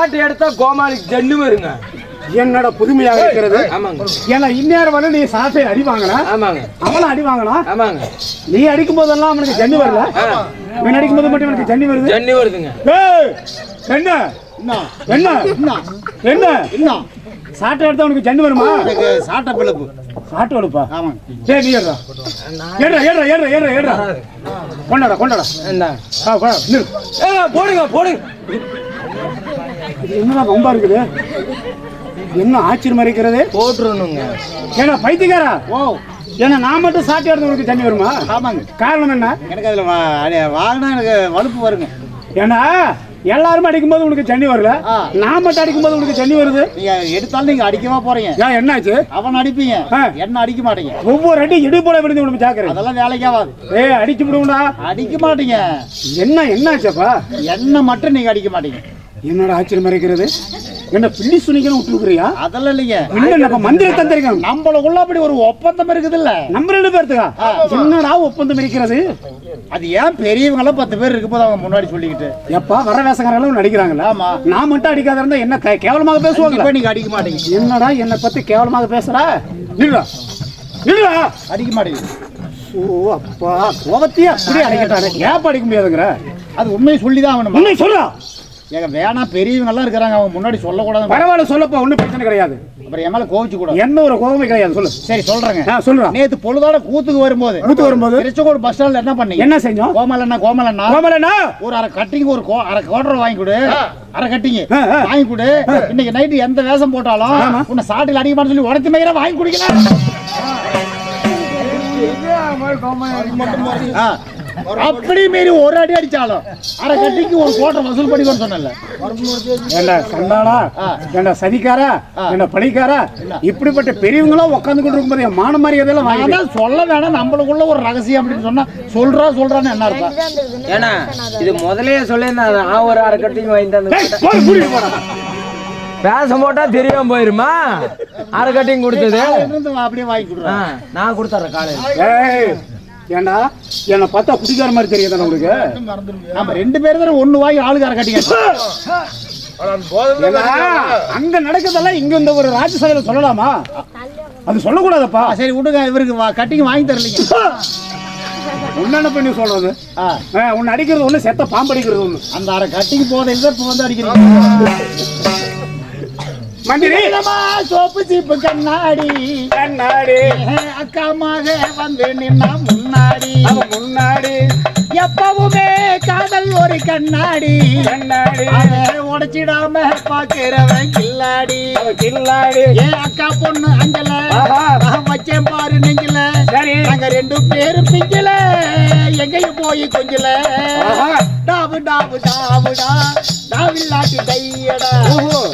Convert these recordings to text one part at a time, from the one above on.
சாட்டு எடுத்தா கோமாளிக்கு ஜன்னு வருங்க என்னடா புதுமையாக இருக்கிறது. ஆமாங்க. ஏன்னா இந்நேரம் வந்து நீ சாட்டை அடி வாங்கினா. ஆமாங்க. அவனும் அடி வாங்கினா? ஆமாங்க. நீ அடிக்கும் போதெல்லாம் அவனுக்கு ஜன்னி வரல. இவன் அடிக்கும் போது மட்டும் இவனுக்கு ஜன்னி வருது. ஜன்னு வருதுங்க. ஏய், என்ன? என்ன? என்ன? என்ன? சாட்டை எடுத்தா உனக்கு ஜன்னி வருமா? சாட்ட பிளப்பு. சாட்டு வலுப்பா? ஆமாங்க. சரி நீ ஏறா ஏறா ஏறா ஏறா ஏறா ஏறா கொண்டாடா கொண்டாடா. என்ன? போடுங்க போடுங்க. இது என்னடா ரொம்ப இருக்குது? என்ன ஆச்சரியமா இருக்கிறது போட்டுருணுங்க ஏன்னா பைத்தியக்காரா? ஓ. ஏன்னா நான் மட்டும் சாட்டை எடுத்து தண்ணி வருமா? ஆமாங்க. காரணம் என்ன? எனக்கு அதுல வாங்கினா எனக்கு வலுப்பு வருங்க. ஏன்னா எல்லாரும் அடிக்கும் போது உனக்கு தண்ணி வரல. நான் மட்டும் அடிக்கும் போது உனக்கு தண்ணி வருது? நீங்க எடுத்தாலும் நீங்க அடிக்கவா போறீங்க? ஏன் என்னாச்சு? அவன் அடிப்பீங்க. என்ன அடிக்க மாட்டீங்க? ஒவ்வொரு அடி இடி போல விழுந்து உனக்கு ஜாக்கிரதை அதெல்லாம் வேலைக்கு ஆகாது. ஏய் அடிச்சு விடுவோம்டா. அடிக்க மாட்டீங்க. என்ன என்னாச்சப்பா என்ன மட்டும் நீங்க அடிக்க மாட்டீங்க. என்னடா ஆச்சரியமா இருக்கிறது என்ன பிள்ளி சுனிக்கணும் விட்டுருக்குறியா? அதெல்லாம் இல்லைங்க. இல்ல மந்திர தந்திரிக்கணும். நம்மளுக்குள்ள அப்படி ஒரு ஒப்பந்தம் இருக்குது இல்ல? நம்ம ரெண்டு பேர்த்துக்கா? என்னடா ஒப்பந்தம் இருக்கிறது? அது ஏன் பெரியவங்க எல்லாம் பத்து பேர் இருக்கும் போது அவங்க முன்னாடி சொல்லிக்கிட்டு? எப்பா வர வேசக்காரங்களும் நடிக்கிறாங்களா ஆமா. நான் மட்டும் அடிக்காத இருந்தா என்ன கேவலமாக பேசுவாங்க? கண்டிப்பா நீங்க அடிக்க மாட்டீங்க. என்னடா என்னை பத்தி கேவலமாக பேசுறா? நில்லுடா. நில்லுடா. அடிக்க மாட்டீங்க. ஓ அப்பா கோபத்தையே அப்படியே அடிக்கட்டாரு ஏப்ப அடிக்க முடியாதுங்கிற? அது உண்மையை சொல்லி தான் ஆகணும்? உண்மை சொல்றா. ஏங்க வேணாம் பெரியவங்க எல்லாம் இருக்கிறாங்க அவங்க முன்னாடி சொல்லக்கூடாது பரவாயில்ல சொல்லப்பா ஒன்றும் பிரச்சனை கிடையாது. அப்புறம் என் மேல கோவிச்சு கூடாது என்ன ஒரு கோபமே கிடையாது சொல்லு. சரி சொல்றேங்க. ஆ சொல்றா. நேத்து பொழுதோட கூத்துக்கு வரும்போது கூத்து வரும்போது? திருச்செங்கோடு பஸ் ஸ்டாண்ட்ல என்ன பண்ணீங்க? என்ன செஞ்சோம்? கோமலண்ணா கோமலண்ணா. கோமலண்ணா? ஒரு அரை கட்டிங் ஒரு கோ- அரை கோட்டர் வாங்கி கொடு. அரை கட்டிங். வாங்கி கொடு. இன்னைக்கு நைட்டு எந்த வேஷம் போட்டாலும் உன்னை சாட்டில் அடிக்க மாட்டேன்னு சொல்லி உடச்சு மயிர வாங்கி குடிக்கலாம் ஆ. அப்படி மீறி ஒரு அடி அடிச்சாலும் அரை கட்டிக்கு ஒரு கோட்டை வசூல் பண்ணிக்கோன்னு சொன்னல ஏண்டா ஆ. ஏண்டா சதிக்காரா. ஏண்டா படிக்காரா இப்படிப்பட்ட பெரியவங்களும் உட்காந்து கொண்டு இருக்கும்போது என் மான மரியாதையெல்லாம் வாங்கி சொல்ல வேணாம் நம்மளுக்குள்ள ஒரு ரகசியம் அப்படின்னு சொன்னா சொல்றா சொல்றான்னு என்ன அர்த்தம்? ஏன்னா இது முதல்லயே சொல்லியிருந்தேன் நான் ஒரு அரை கட்டிங் வாங்கி தந்து. பேச போட்டா தெரியாம போயிருமா? அரை கட்டிங் கொடுத்தது. அப்படியே வாங்கி கொடுறேன் நான் கொடுத்துறேன் காலையில். ஏய் ஏண்டா? என்னை பார்த்தா குடிக்கார மாதிரி தெரியாதா உங்களுக்கு நம்ம ரெண்டு பேரும் தானே ஒண்ணு வாங்கி ஆளுக்கு அரை கட்டிங்க அங்க நடக்கிறதெல்லாம் இங்க இந்த ஒரு ராஜ்யசபையில சொல்லலாமா? அது சொல்லக்கூடாதப்பா. சரி விடுங்க இவருக்கு கட்டிங் வாங்கி தரலைங்க. உன்ன பண்ணி சொல்றது உன்னை அடிக்கிறது ஒண்ணு செத்த பாம்பு அடிக்கிறது ஒண்ணு. அந்த அரை கட்டிங் போதையில் தான் இப்போ வந்து அடிக்கிறீங்க. சோப்பு சீப்பு கண்ணாடி. கண்ணாடி. அக்காமாக வந்து நின்னா அவன் முன்னாடி. எப்பவுமே காதல் ஒரு கண்ணாடி. கண்ணாடி. உடைச்சிடாம பாக்குறவன் கில்லாடி. கில்லாடி. ஏன் அக்கா பொண்ணு அஞ்சல வச்சேன் பாரு நெஞ்சில. நாங்க ரெண்டு பேரும் பிஞ்சல எங்கேயும் போய் கொஞ்சல. டாவு டாவு டாவுடா டாவில்லாட்டி டையடா.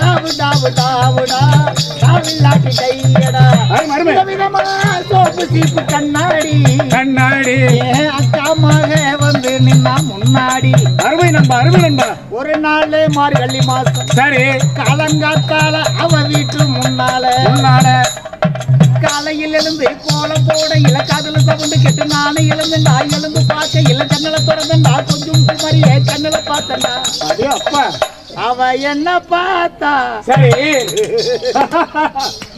டாவு டாவு டாவுடா டாவில்லாட்டி டையடா. விதவிதமா சோப்பு சீப்பு கண்ணாடி. கண்ணாடி. அக்காமாக வந்து நின்னா முன்னாடி. அருமை நண்பா அருமை நண்பா. ஒரு நாள் மார்கழி மாசம். சரி. காலங்காத்தால அவ வீட்டு முன்னால. முன்னால. காலையில் எழுந்து கோலம் போட இல காதல சவுண்டு கெட்டு நானே எழுந்து நான் எழுந்து பார்க்க இல்ல ஜன்னல திறந்து நான் கொஞ்சம் மாதிரியே கண்ணுல பார்த்தேன்டா. அடே அப்பா. அவ என்ன பார்த்தா? சரி.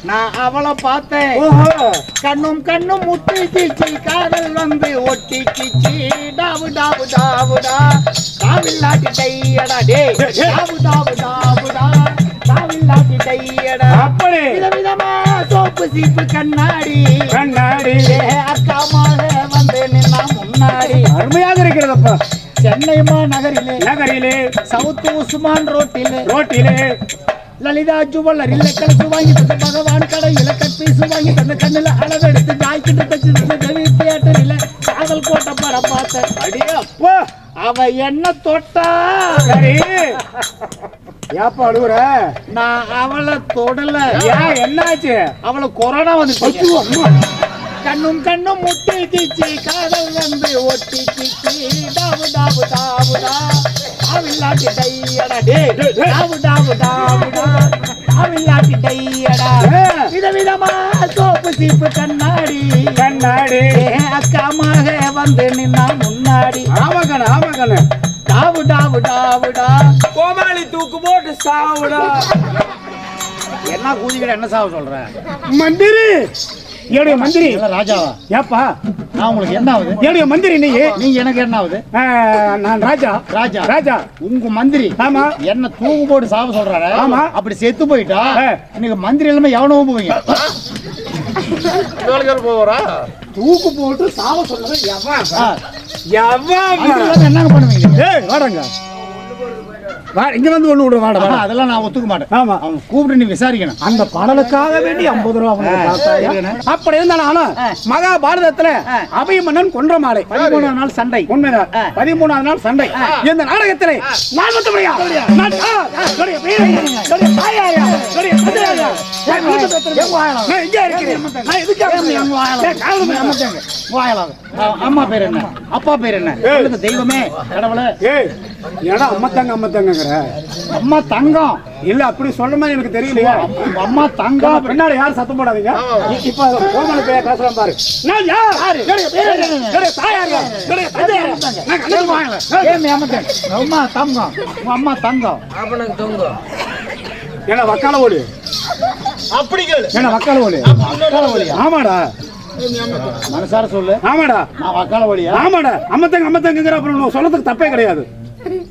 நான் அவளை பார்த்தேன். கண்ணும் கண்ணும் முட்டி கிச்சி காதல் வந்து ஒட்டி கிச்சி. டாவு டாவு டாவுடா டாவில்லாட்டி டையடா டே டாவு டாவு டாவுடா டாவில்லாட்டி டையடா அப்படி. விதவிதமா சோப்பு சீப்பு கண்ணாடி. கண்ணாடி. அக்காமாக வந்து நின்னா முன்னாடி. அருமையாக இருக்கிறதப்பா. சென்னை மாநகரிலே நகரிலே. சவுத் உஸ்மான் ரோட்டிலே. ரோட்டிலே. லலிதா ஜுவல்லரில் கலசு வாங்கி தந்த பகவான் கடையில கட்பீசு வாங்கி தந்த கண்ணுல அளவெடுத்து ஜாய்க்கிட்டு தச்சு தந்த தேவி தியேட்டரில் காதல் கோட்டை பட பார்த்தேன் அவ என்ன தொட்டா? சரி. ஏப்பா அழுகுற நான் அவளை தொடல. ஏன்? என்னாச்சு? அவளை கொரோனா வந்து. கண்ணும் கண்ணும் முட்டி கிச்சி காதல் வந்து ஒட்டி கிச்சி டாவு டாவு டாவுடா டாவில்லாட்டி டையடா டே. டாவு டாவு டாவுடா டாவில்லாட்டி டையடா. விதவிதமா சோப்பு சீப்பு கண்ணாடி. கண்ணாடி. அக்காமாக வந்து நின்னா முன்னாடி. ஆமா கண்ணு ஆமா கண்ணு டாவு டாவு டாவுடா கோமாளி தூக்கு போட்டு சாவுடா. என்ன கூதிக்கிற என்ன சாவ சொல்ற? மந்திரி! என்னுடைய மந்திரி! ராஜாவா? ஏப்பா? நான் உங்களுக்கு என்ன ஆகுது? என்னுடைய மந்திரி நீ? நீங்க எனக்கு என்ன ஆகுது? நான் ராஜா. ராஜா. ராஜா. உங்க மந்திரி. ஆமா. என்ன தூக்கு போட்டு சாவ சொல்றாரு? ஆமா. அப்படி செத்து போயிட்டா. இன்னைக்கு மந்திரி இல்லாம எவனோ போவீங்க தூக்கு போட்டு சாவ சொன்னது மந்திரி இல்லாம என்னங்க பண்ணுவீங்க? வாடங்க இங்க வந்து ஒண்ணு விடு வாட அதெல்லாம் நான் ஒத்துக்க மாட்டேன். ஆமா. அவன் கூப்பிட்டு நீ விசாரிக்கணும். அந்த பாடலுக்காக வேண்டி ஐம்பது ரூபா. அப்படி இருந்தாலும். மகாபாரதத்துல ஆ. அபயமன்னன் கொன்ற மாலை. பதிமூணாம் நாள் சண்டை. உண்மைதான். பதிமூணாவது நாள் சண்டை. இந்த நாடகத்திலே அம்மா பேர். என்ன? அப்பா பேர் என்ன? தெய்வமே? கடவுளே. ஏடா அம்மத்தாங்க அம்மத்தாங்கங்கிற அம்மா தங்கம். இல்ல அப்படி சொல்ற மாதிரி எனக்கு தெரியலையா. அம்மா தங்கம். பின்னாடி யாரும் சத்தம் போடாதீங்க. இப்ப கோமல பாரு. நான் யார்? என்னுடைய பேர் யார்? யார்? நான் ஏமாத்தேன் அம்மா தங்கம். உங்க அம்மா தங்கம். அப்பனுக்கு தொங்கு என்ன வக்கால ஓடு. அப்படி கேளு. என்ன வக்கால ஓடு. வக்கால வழியா ஆமாடா. மனசார சொல்லு. ஆமாடா. நான் வக்கால வழியா ஆமாடா. அம்மத்தங்க அம்மத்தங்கிற அப்புறம் உன் சொல்றதுக்கு தப்பே கிடையாது.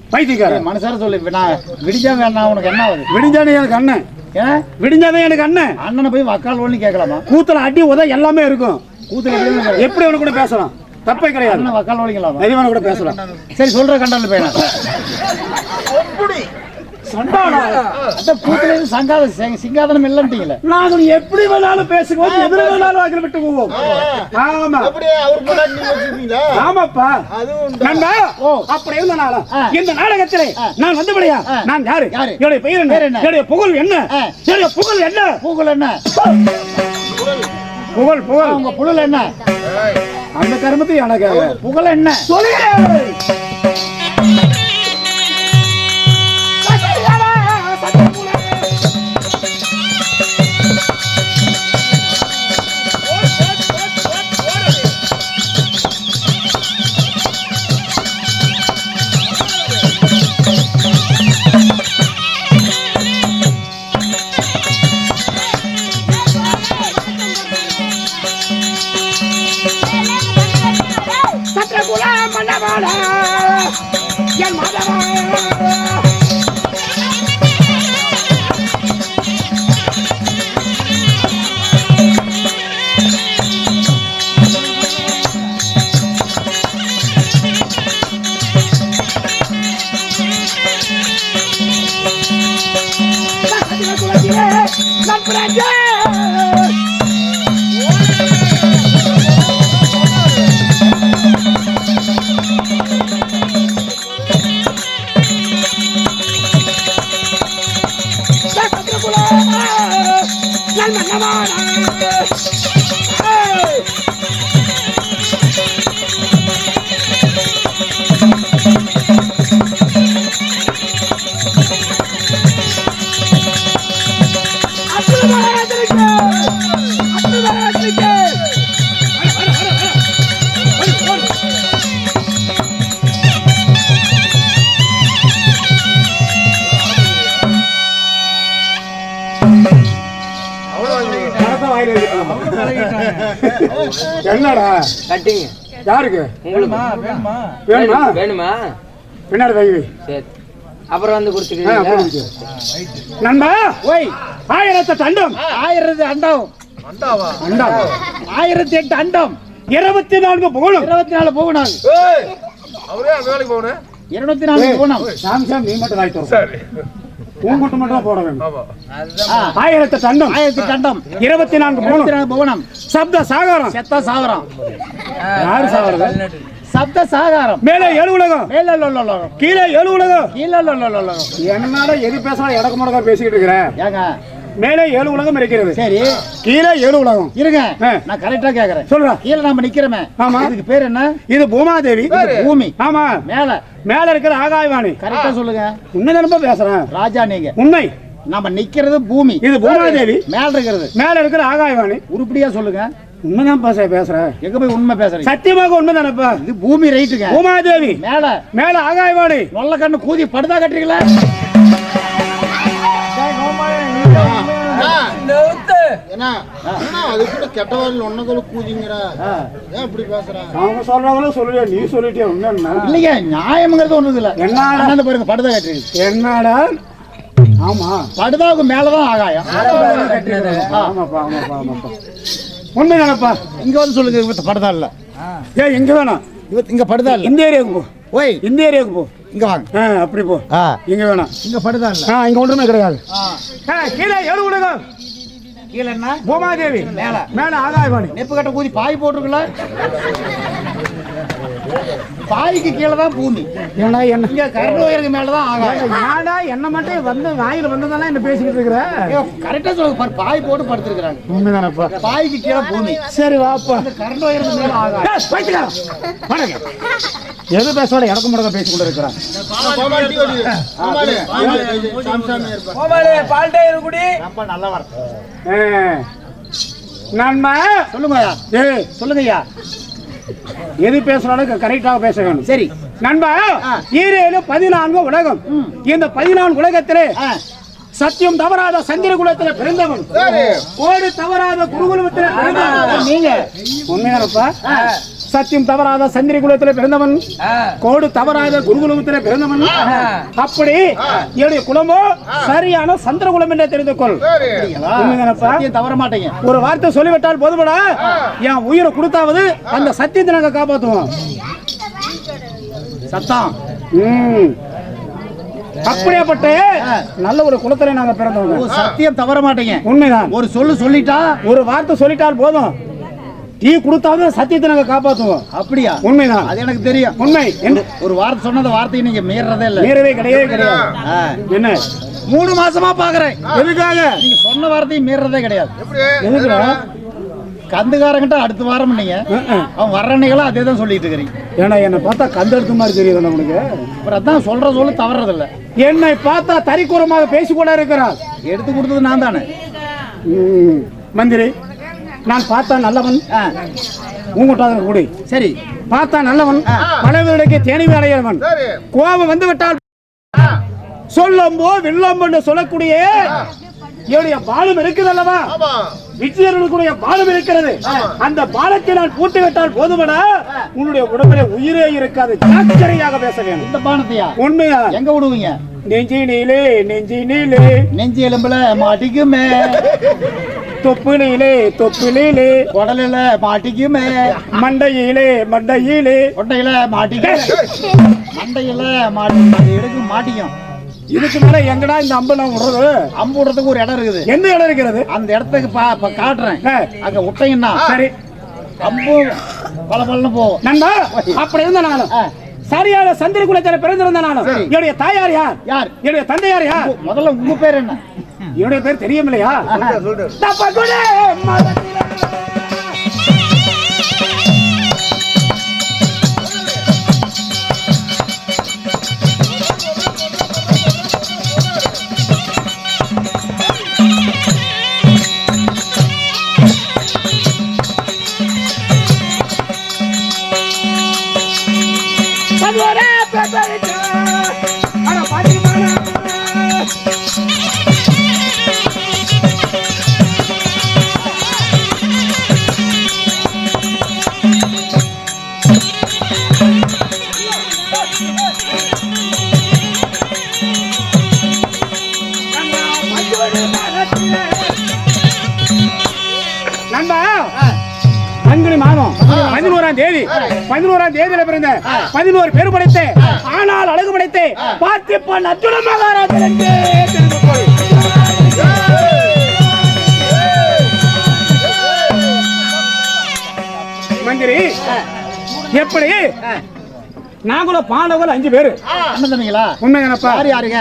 பைத்தியக்காரன். மனசார சொல்லு நான் விடிஞ்சா வேணாம் உனக்கு என்ன ஆகுது? விடிஞ்சானே எனக்கு அண்ணன். ஏன் விடிஞ்சாதான் எனக்கு அண்ணன். அண்ணனை போய் வக்கால் ஒண்ணு கேட்கலாமா? கூத்துல அடி உத எல்லாமே இருக்கும். கூத்துல. எப்படி அவனு கூட பேசலாம்? தப்பே கிடையாது. அண்ணன் வக்கால் ஒழிக்கலாமா தைரியமான கூட பேசலாம். சரி சொல்ற கண்டால பையனா சண்டாடா அந்த கூத்துல இருந்து சங்காத சிங்க- சிங்காதனம் இல்லன்ட்டீங்களே நாங்கள் எப்படி வேணாலும் பேசுவோம் எதிர வேணாலும் விட்டு போவோம். ஆமா. அப்படியே அவர் முன்னாடி நீங்க வச்சிருக்கீங்களா? ஆமாப்பா. நண்பா ஓ. அப்படி இருந்தனால ஆ. இந்த நாடகத்திலே. நான் வந்தபடியா. நான் யாரு? யாரு? என்னுடைய பெயர் பேர் என்ன? என்ன? என்னுடைய புகழ் என்ன. என்னுடைய புகழ் என்ன? பூக்குள் என்ன? புகழ். புகழ் உங்க புழல் என்ன? அந்த கருமத்தை எனக்கு புகழ் என்ன? சொல்லுங்க. கட்டிங்க. யாருக்கு? உங்களுக்கு வேணுமா வேணுமா? பின்னாடி வை வை. சரி. அப்புறம் வந்து புரிஞ்சுச்சு. நண்பா ஓய். ஆயிரத்து தண்டம். ஆயிரத்து அண்டம் ஆயிரத்தி எட்டு அண்டம் இருபத்தி நான்கு புகழும். இருபத்தி நாலு ஏய் அவரே அந்த வேலைக்கு போகணும். இருநூத்தி நாலு புவனம் சாம் சாம் நீ மட்டும் வாய் கூட்டம் மட்டும் தான் போட வேண்டும் ஆயிரத்து தண்டம். ஆயிரத்தி அண்டம் இருபத்தி நான்கு நாலு புவனம் சப்த சாகரம். செத்த சாகரம். யாரு சாகரம் சப்த சாகாரம். மேலே ஏழு உலகம். மேல. கீழே ஏழு உலகம். கீழே. என்னடா எது பேசலாம் இடக்கு முடக்கா பேசிக்கிட்டு இருக்கிறேன். ஏங்க மேலே ஏழு உலகம் இருக்கிறது. சரி. கீழே ஏழு உலகம். இருங்க. நான் கரெக்டா கேக்குறேன். சொல்றா. கீழே நாம நிக்கிறோமே. ஆமா. இதுக்கு பேர் என்ன? இது பூமாதேவி. பூமி. ஆமா. மேல. மேல இருக்கிற ஆகாயவாணி. கரெக்டா சொல்லுங்க. உண்மை நினைப்பா பேசுறேன். ராஜா நீங்க. உண்மை நம்ம நிக்கிறது பூமி. இது பூமாதேவி. மேல இருக்கிறது. மேல இருக்கிற ஆகாயவாணி. உருப்படியா சொல்லுங்க. உண்மைதான் பாச பேசுறேன் எங்க போய் உண்மை பேசுறீங்க? சத்தியமாக உண்மைதானப்பா இது பூமி ரைட்டுங்க. பூமாதேவி. மேல. மேல ஆகாயவாணி. நொல்ல கண்ணு கூதி படுதா கட்டுறீங்களா? நியாயம்ங்கிறது ஒண்ணு இல்ல. என்னடா? அண்ணாந்து பாருங்க படுதா கட்டுறீங்க என்னடா? ஆமா. படுதாவுக்கு மேலதான் ஆகாயம். ஆமாப்பா ஆமாப்பா ஆமாப்பா உண்மைதானப்பா இங்க வந்து சொல்லுங்க படுதா இல்ல. ஏன் எங்க வேணாம். இவத்து இங்க படுதா இல்ல. இந்த ஏரியாவுக்கு ஓய். இந்த ஏரியாவுக்கு போ. இங்க வாங்க. ஆ அப்படி போ. இங்க வேணாம். இங்க படுதா இல்ல? ஆ இங்க ஒன்றுமே கிடையாது. ஆ, கீழே ஏழு உலகம் கீழே என்ன பூமாதேவி. மேல. மேல ஆகாயவாணி. நெப்பு கட்ட கூதி பாய் போட்டிருக்கல பாய்க்கு கீழே தான் பூமி. ஏன்னா என்ன இங்க கரண்ட் ஒயருக்கு மேலதான் ஆகாயம் ஏடா என்ன மட்டும் வந்து வாயில வந்ததெல்லாம் என்ன பேசிக்கிட்டு இருக்கிற? கரெக்டா சொல்லுங்க பாரு பாய் போட்டு படுத்திருக்கிறாங்க. உண்மைதானப்பா? பாய்க்கு கீழே பூமி. சரி வாப்பா கரண்ட் ஒயருக்கு மேல. வணக்கம். எது பேசோட இடக்கு முடக்க பேசி கொண்டு இருக்கிறான் நன்மை சொல்லுங்க ஐயா ஏய் சொல்லுங்க ஐயா எது பேசுறாலும் கரெக்டாக பேச வேணும் சரி. நண்பா. ஈரேழு பதினான்கு உலகம். இந்த பதினான்கு உலகத்திலே சத்தியம் தவறாத சந்திர குலத்திலே பிறந்தவன். கோடு தவறாத குருகுலத்திலே பிறந்தவன். நீங்க. உண்மையானப்பா சத்தியம் தவறாத சந்திர குலத்திலே பிறந்தவன். கோடு தவறாத குருகுலத்திலே பிறந்தவன் அப்படி என்னுடைய குலமோ சரியான சந்திர குலம் என்றே தெரிந்து கொள் தவற மாட்டீங்க ஒரு வார்த்தை சொல்லிவிட்டால் போதுமடா என் உயிரை கொடுத்தாவது அந்த சத்தியத்தை நாங்க காப்பாத்துவோம் சத்தம் ம். அப்படியாப்பட்ட நல்ல ஒரு குலத்திலே நாங்க பிறந்தவங்க சத்தியம் தவற மாட்டீங்க உண்மைதான் ஒரு சொல்லு சொல்லிட்டா ஒரு வார்த்தை சொல்லிட்டால் போதும் டீ கொடுத்தாவது சத்தியத்தை நாங்க காப்பாத்துவோம். அப்படியா? உண்மைதான். அது எனக்கு தெரியும். உண்மை. என்ன ஒரு வார்த்தை சொன்னத வார்த்தையை நீங்க மீறதே இல்ல. மீறவே கிடையவே கிடையாது. ஆ, என்ன? மூணு மாசமா பாக்குறேன். எதுக்காக? நீங்க சொன்ன வார்த்தையை மீறதே கிடையாது. எப்படி? எதுக்குடா கந்துக்காரங்கிட்ட அடுத்த வாரம் நீங்க. அவன் வர்றனைகளும் அதே தான் சொல்லிட்டு இருக்கிறீங்க. ஏன்னா என்னை பார்த்தா கந்தெடுத்த மாதிரி தெரியுது உனக்கு அப்புறம் அதான் சொல்ற சொல்லு தவறது இல்ல. என்னை பார்த்தா தரிக்குறமாக பேசிக்கொண்டே இருக்கிறார். எடுத்து கொடுத்தது நான் தானே. ம். மந்திரி. நான் பார்த்தா நல்லவன். ஆ, உங்கள்கிட்ட கூடி. சரி. பார்த்தா நல்லவன் பலவர்களுக்கு தேனிவு அடையவன். கோபம் வந்து விட்டால் சொல்லம்போ வில்லம்போ என்று சொல்லக்கூடிய என்னுடைய பாலம் இருக்குது அல்லவா. விஜயர்களுடைய பாலம் இருக்கிறது. அந்த பாலத்தை நான் பூட்டி விட்டால் போதுமடா? உன்னுடைய உடம்பிலே உயிரே இருக்காது. ஜாக்கிரதையாக பேச வேண்டும். இந்த பானத்தையா? உண்மையா? எங்க விடுவீங்க? நெஞ்சினிலே நெஞ்சினிலே. நெஞ்சு எலும்புல மாட்டிக்குமே. தொப்பிலே தொப்பிலே குடலில மாட்டிக்குமே. மண்டையிலே மண்டையிலே. கொட்டையில மாட்டிக்கும். மண்டையில மாட்டி அது எடுக்க மாட்டிக்கும். இதுக்கு மேல எங்கடா இந்த அம்பு நான் விடுறது? அம்பு விடுறதுக்கு ஒரு இடம் இருக்குது. எந்த இடம் இருக்கிறது? அந்த இடத்துக்கு காட்டுறேன். அங்க விட்டீங்கன்னா சரி. அம்பு பல பலன்னு போகும். நண்பா அப்படி இருந்த நானும். சரியான சந்திர குலத்தில் பிறந்திருந்த நானும். என்னுடைய தாயார் யார்? யார்? என்னுடைய தந்தையார் யார்? முதல்ல உங்க பேர் என்ன? என்னுடைய பேர் தெரியும் இல்லையா தப்பக்குடி பதினோரு பேர் படைத்த. ஆனால் அழகு படைத்த. பார்த்திப்பான் அர்ஜுன மகாராஜன் என்று. மந்திரி எப்படி? நாங்களும் பாண்டவர்கள் அஞ்சு பேரு. உண்மையானப்பா யார் யாருங்க?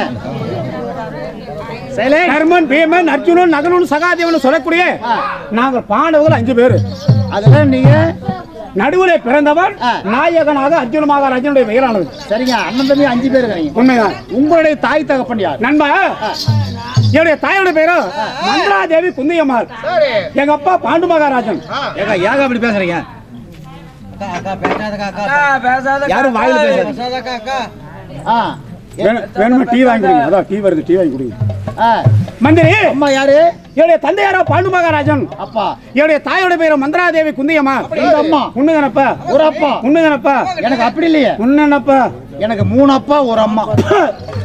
தர்மன் பீமன் அர்ஜுனன் நகனுன் சகாதேவன் சொல்லக்கூடிய நாங்கள் பாண்டவர்கள் அஞ்சு பேரு. அதுல நீங்க நடுவுல பிறந்தவன் ஆ. நாயகனாக அர்ஜுன மகாராஜனுடைய பெயரானது சரிங்க அண்ணன் தம்பி அஞ்சு பேர் உண்மைதான். உங்களுடைய தாய் தகப்பன் யார்? நண்பா? என்னுடைய தாயோட பேரு மந்திரா தேவி குந்தியம்மாள் சரி. எங்க அப்பா பாண்டு மகாராஜன். ஏங்க ஏங்க அப்படி பேசுறீங்க? யாரும் வாயில பேசாத. ஆ. வேணும்- டீ வாங்கி கொடுங்க. அதான் டீ வருது டீ வாங்கி கொடுங்க. மந்திரி. அம்மா யாரு? என்னுடைய தந்தையாரோ பாண்டு மகாராஜன். அப்பா. என்னுடைய தாயோட பேரு மந்திராதேவி குந்தியம்மா. அம்மா. உண்மைதானப்பா ஒரு அப்பா. உண்மைதானப்பா எனக்கு அப்படி இல்லையே. உண்மைதானப்பா எனக்கு மூணு அப்பா ஒரு அம்மா.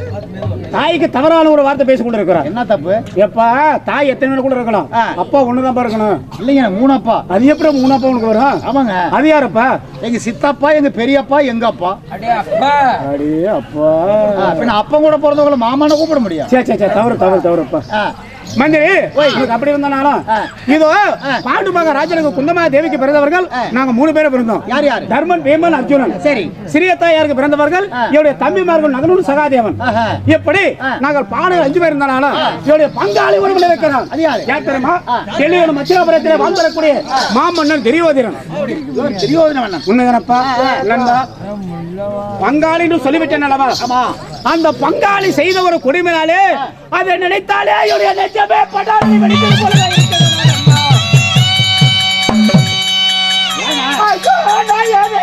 தாய்க்கு தவறான ஒரு வார்த்தை பேசி கொண்டு இருக்கிறான் என்ன தப்பு? எப்பா தாய் எத்தனை பேர் கூட இருக்கலாம்? ஆ. அப்பா ஒண்ணுதான் இருக்கணும். இல்லைங்க எனக்கு மூணு அப்பா அது எப்படி மூணு அப்பா உனக்கு வரும்? ஆமாங்க. அது யாரப்பா? எங்க சித்தப்பா எங்க பெரியப்பா எங்க அப்பா. அடே அப்பா. அப்பா. பின்ன அப்பன் கூட பிறந்தவங்கள மாமான்னு கூப்பிட முடியும். சே சே சே தவறு தவறு தவறுப்பா. மந்திரி அப்படி இருந்தாலும். இதோ பாண்டு மகாராஜனுக்கு குந்தமா தேவிக்கு பிறந்தவர்கள். நாங்க மூணு பேரும் பிறந்தோம். யார் யார்? தர்மன் பீமன் அர்ஜுனன். சரி. சிறிய தாயாருக்கு பிறந்தவர்கள். என்னுடைய தம்பிமார்கள் நகலூர் சகாதேவன். ஆ. நாங்கள் பாடு அஞ்சு பேர் இருந்தாலும் என்னுடைய பங்காளி இருக்கிறான் அது யாரு? தெரியுமா? டெல்லியோட மச்சிராபுரத்திலே வாழ்ந்து வரக்கூடிய மாமன்னன் இல்லைண்டா பங்காளின்னு சொல்லிவிட்டேன் அல்லவா? அந்த பங்காளி செய்த ஒரு கொடுமைனாலே அதை நினைத்தாலே என்னுடைய நெஞ்சமே படாது வெடிக்கிறது போல இருக்கிறது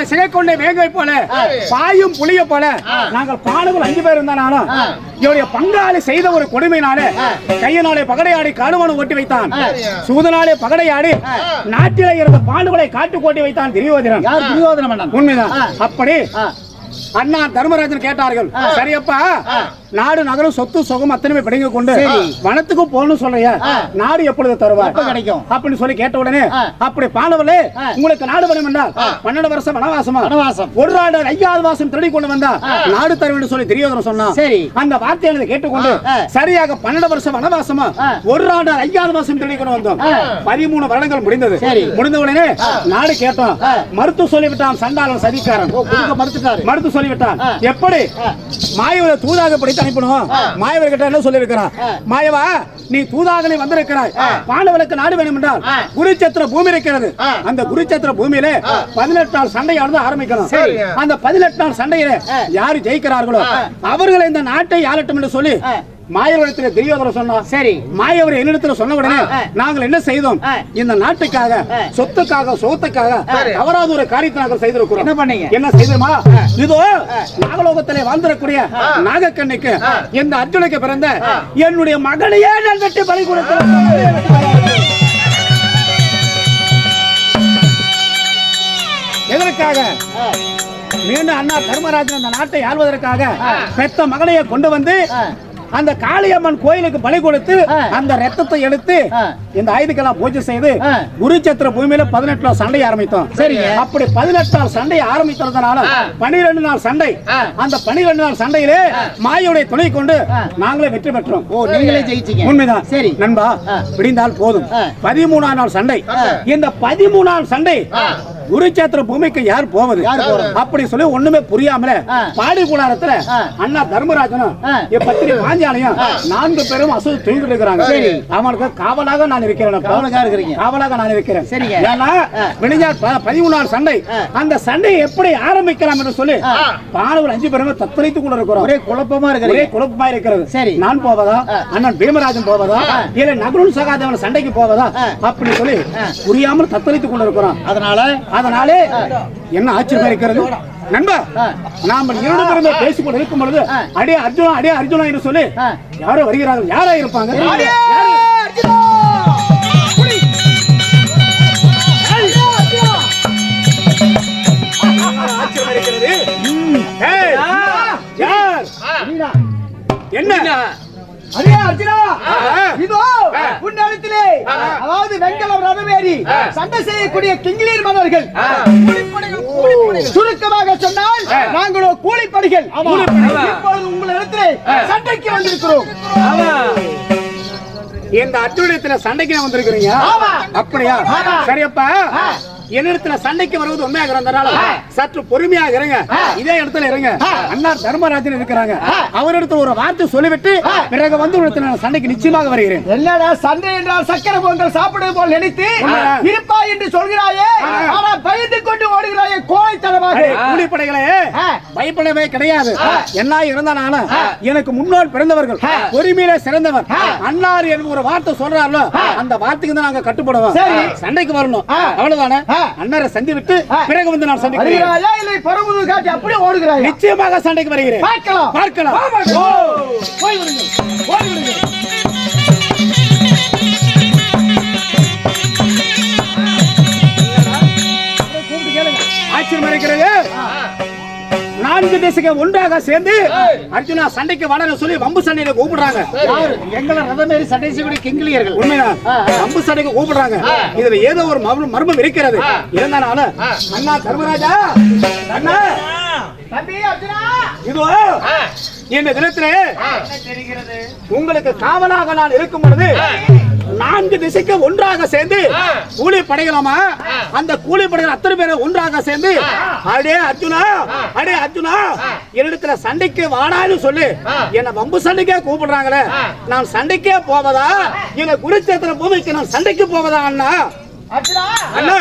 போல சிகைக்கொண்டே வேங்கை போல பாயும் புளிய போல நாங்கள் பாடுகள் அஞ்சு பேர் இருந்தாலும் இவருடைய பங்காளி செய்த ஒரு கொடுமையினாலே கையினாலே பகடையாடி காடுமனு ஓட்டி வைத்தான். சூதனாலே பகடையாடி நாட்டிலே இருந்த பாண்டுகளை காட்டு கோட்டி வைத்தான் துரியோதனன். யார் துரியோதன மன்னன் உண்மைதான். அப்படி அண்ணா தர்மராஜன் கேட்டார்கள் சரியப்பா நாடு நகரம் சொத்து சுகம் அத்தனையுமே பிடிங்க கொண்டு வனத்துக்கு போகணும்னு சொல்றிய நாடு எப்பொழுது தருவார்? கிடைக்கும்? அப்படின்னு சொல்லி கேட்ட உடனே அப்படி பாண்டவர்களே உங்களுக்கு நாடு வேணும் என்றால் பன்னெண்டு வருஷம் வனவாசமா? வனவாசம். ஒரு ஆண்டு ஐயாவது மாசம் திருடி கொண்டு வந்தா நாடு தருவேன் சொல்லி தெரியவரும் சொன்னான். சரி. அந்த வார்த்தையை எனக்கு கேட்டுக்கொண்டு. சரியாக பன்னெண்டு வருஷம் வனவாசமா. ஒரு ஆண்டு ஐயாவது மாசம் திருடி கொண்டு வந்தோம். பதிமூணு வருடங்கள் முடிந்தது. முடிந்த உடனே நாடு கேட்டோம். மருத்துவ சொல்லிவிட்டான் சண்டாளன் சதிக்காரன். மறுத்துட்டாரு. மறுத்து சொல்லிவிட்டான். எப்படி? மாயவரை தூதாக படித்து அனுப்பணும். மாயவர் கிட்ட என்ன சொல்லியிருக்கிறான்? மாயவா நீ தூதாக நீ வந்திருக்கிறாய் பாண்டவனுக்கு நாடு வேணும் என்றால் குருச்சத்திர பூமி இருக்கிறது. அந்த குருச்சத்திர பூமியில பதினெட்டு நாள் சண்டையானது ஆரம்பிக்கணும். அந்த பதினெட்டு நாள் சண்டையில யாரு ஜெயிக்கிறார்களோ அவர்களை இந்த நாட்டை ஆளட்டும் என்று சொல்லி மாயவரத்தில் துரியோதனர் சொன்னான் சரி. மாயவர் என்னிடத்துல சொன்ன உடனே நாங்கள் என்ன செய்தோம். இந்த நாட்டுக்காக சொத்துக்காக சோத்துக்காக தவறாத ஒரு காரியத்தை நாங்கள் செய்திருக்கிறோம். என்ன பண்ணீங்க? என்ன செய்தோமா? இதோ நாகலோகத்திலே வாழ்ந்திருக்கூடிய நாகக்கண்ணிக்கு இந்த அர்ஜுனுக்கு பிறந்த என்னுடைய மகளையே நான் வெட்டி பலி கொடுத்தேன். எதற்காக? மீண்டும் அண்ணா தர்மராஜன் அந்த நாட்டை ஆள்வதற்காக பெத்த மகளையை கொண்டு வந்து அந்த காளியம்மன் கோயிலுக்கு பலி கொடுத்து அந்த ரத்தத்தை எடுத்து இந்த ஆயுதக்கெல்லாம் பூஜை செய்து குருச்சத்திர பூமியில பதினெட்டு நாள் சண்டை ஆரம்பித்தோம். சரிங்க. அப்படி பதினெட்டு நாள் சண்டை ஆரம்பித்ததுனால பனிரெண்டு நாள் சண்டை. அந்த பனிரெண்டு நாள் சண்டையிலே மாயோடைய துணை கொண்டு நாங்களே வெற்றி பெற்றோம். ஓ நீங்களே ஜெயிச்சீங்க. உண்மைதான். சரி. நண்பா விடிந்தால் போதும். பதிமூணாம் நாள் சண்டை. இந்த பதிமூணாம் சண்டை குருச்சேத்திர பூமிக்கு யார் போவது? அப்படி சொல்லி ஒண்ணுமே புரியாமல. பாடி கூடாரத்துல ஆ. அண்ணா தர்மராஜனும் பத்திரி பாஞ்சாலையும் நான்கு பேரும் அசு தூங்கிட்டு இருக்கிறாங்க. சரி. அவனுக்கு காவலாக நான் இருக்கிறேன். காவலாக நான் இருக்கிறேன். ஏன்னா பதிமூணாம் சண்டை. அந்த சண்டையை எப்படி ஆரம்பிக்கலாம் என்று சொல்லி பானவர் அஞ்சு பேரும் தத்தளித்துக் கொண்டு இருக்கிறோம் ஒரே குழப்பமா ஒரே இருக்கிறீங்க குழப்பமா இருக்கிறது. சரி. நான் போவதா? அண்ணன் பீமராஜன் போவதா? இல்ல நகுருன் சகாதேவன் சண்டைக்கு போவதா? அப்படி சொல்லி புரியாமல் தத்தளித்துக் கொண்டிருக்கிறோம். அதனால அதனாலே என்ன ஆச்சரியம் இருக்கிறது? நண்பா நாம இரண்டு பேருமே பேசிக் கொண்டு இருக்கும் பொழுது அடே அர்ஜுனா அடே அர்ஜுனா என்று சொல்லி யாரோ வருகிறார்கள். யாரா இருப்பாங்க? என்ன? அடே அர்ஜுனா. இதோ முன்னாளத்திலே அதாவது வெங்கலம் ரதமேறி சண்டை செய்யக்கூடிய கிங்கிலீர் மன்னர்கள். சுருக்கமாக சொன்னால் நாங்களோ கூலிப்படைகள். இப்பொழுது உங்களிடத்திலே சண்டைக்கு வந்திருக்கிறோம். இந்த அர்ஜுனத்துல சண்டைக்கு வந்திருக்கிறீங்க. அப்படியா? சரியப்பா. என்னிடத்துல சண்டைக்கு வருவது உண்மையாக இருந்தனால சற்று பொறுமையாக இருங்க. இதே இடத்துல இருங்க. அண்ணா தர்மராஜன் இருக்கிறாங்க. அவரிடத்துல ஒரு வார்த்தை சொல்லிவிட்டு பிறகு வந்து நான் சண்டைக்கு நிச்சயமாக வருகிறேன். என்னடா சண்டை என்றால் சக்கரை பொங்கல் சாப்பிடுவது போல் நினைத்து? இருப்பா என்று சொல்கிறாயே. ஆனா பயந்து கொண்டு ஓடுகிறாயே கோழைத்தனமாக. கூலிப்படைகளே. பயப்படவே கிடையாது. என்ன இருந்தாலும் எனக்கு முன்னோர் பிறந்தவர்கள் பொறுமையில சிறந்தவர். அன்னார் என்று ஒரு வார்த்தை சொல்றாரோ அந்த வார்த்தைக்கு தான் நாங்க கட்டுப்படுவோம். சண்டைக்கு வரணும். அவ்வளவுதானே. அண்ணரை சந்தி விட்டு. பிறகு வந்து நான் சந்திக்கிறேன் வருகிறாயா இல்லை பரமுது காட்டி அப்படியே ஓடுகிறாயா? நிச்சயமாக சண்டைக்கு வருகிறேன். பார்க்கலாம். பார்க்கலாம். போய் விடுங்கள். போய் விடுங்கள். ஆச்சரியம் இருக்கிறது நான்கு திசைக்கு ஒன்றாக சேர்ந்து அர்ஜுனா சண்டைக்கு வடன சொல்லி வம்பு சண்டையில கூப்பிடுறாங்க. எங்களை ரதமேறி சண்டை செய்யக்கூடிய கிங்கிலியர்கள். உண்மைதான் வம்பு சண்டைக்கு கூப்பிடுறாங்க. இதுல ஏதோ ஒரு மர்மம் இருக்கிறது. இருந்தாலும் அண்ணா தர்மராஜா அண்ணா. தம்பி அர்ஜுனா. இதோ இந்த தினத்திலே உங்களுக்கு காவலாக நான் இருக்கும் பொழுது நான்கு திசைக்கு ஒன்றாக சேர்ந்து கூலி படைகளாமா? அந்த கூலி படைகள் அத்தனை பேரை ஒன்றாக சேர்ந்து அடே அர்ஜுனா அடே அர்ஜுனா என்னிடத்துல சண்டைக்கு வாடான்னு சொல்லு. என்ன வம்பு சண்டைக்கே கூப்பிடுறாங்களே. நான் சண்டைக்கே போவதா? இல்ல குருச்சேத்திர பூமிக்கு நான் சண்டைக்கு போவதா அண்ணா? அண்ணா.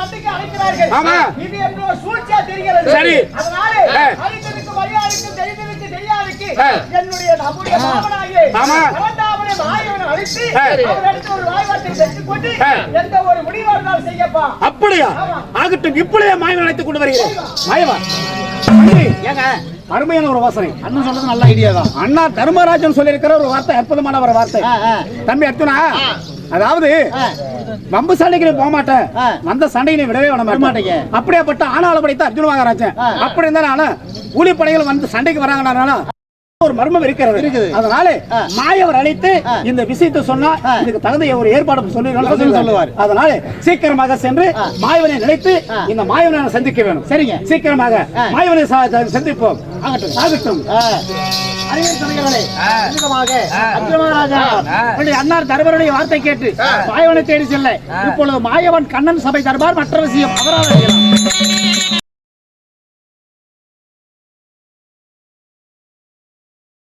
அழைக்கிறார்கள் ஆமா. இது என்று ஒரு சூழ்ச்சியா தெரிகிறது சரி. அதனாலே ஆ. அழித்ததுக்கு மரியாதைக்கும் தெரிந்ததுக்கு தெரியாதுக்கு ஆ. என்னுடைய நம்முடைய மாமனாயே ஆமா. இரண்டாவது மாயவனை அழைத்து ஆ. அவரிடத்தில் ஒரு வாய்வாட்டை பெற்றுக் கொண்டு ஆ. எந்த ஒரு முடிவாக இருந்தாலும் அப்படியா ஆகட்டும் இப்பொழுதே மாயவன் அழைத்துக் கொண்டு வருகிறேன் மாயவா ஏங்க அருமையான ஒரு வாசனை அண்ணன் சொல்றது நல்ல ஐடியா தான் அண்ணா தர்மராஜன் சொல்லியிருக்கிற ஒரு வார்த்தை அற்புதமான ஒரு வார்த்தை. தம்பி அர்ஜுனா அதாவது. வம்பு சண்டைக்கு போக மாட்டேன் சண்டைக்கு நீ விடவே விட மாட்டீங்க. மாட்டேங்க அப்படியாப்பட்ட ஆனாலும் படைத்த அர்ஜுன மகாராஜன் ஆ. அப்படி இருந்தாலும் கூலிப்படைகள் வந்து சண்டைக்கு வராங்கனால ஒரு மர்மம் இருக்கிறது. அதனால. மாயவர் அழைத்து. இந்த விஷயத்தை சொன்னா. இதுக்கு தகுந்த ஒரு ஏற்பாடு சொல்லி சொல்லுவார். அதனால சீக்கிரமாக சென்று. மாயவனை நினைத்து. இந்த மாயவனை சந்திக்க வேணும் சரிங்க. சீக்கிரமாக. மாயவனை சந்திப்போம் ஆகட்டும். அண்ணார் தர்மருடைய வார்த்தை கேட்டு மாயவனை தேடி செல்ல இப்பொழுது மாயவன் கண்ணன் சபை தர்பார் மற்ற விஷயம் அவரால்.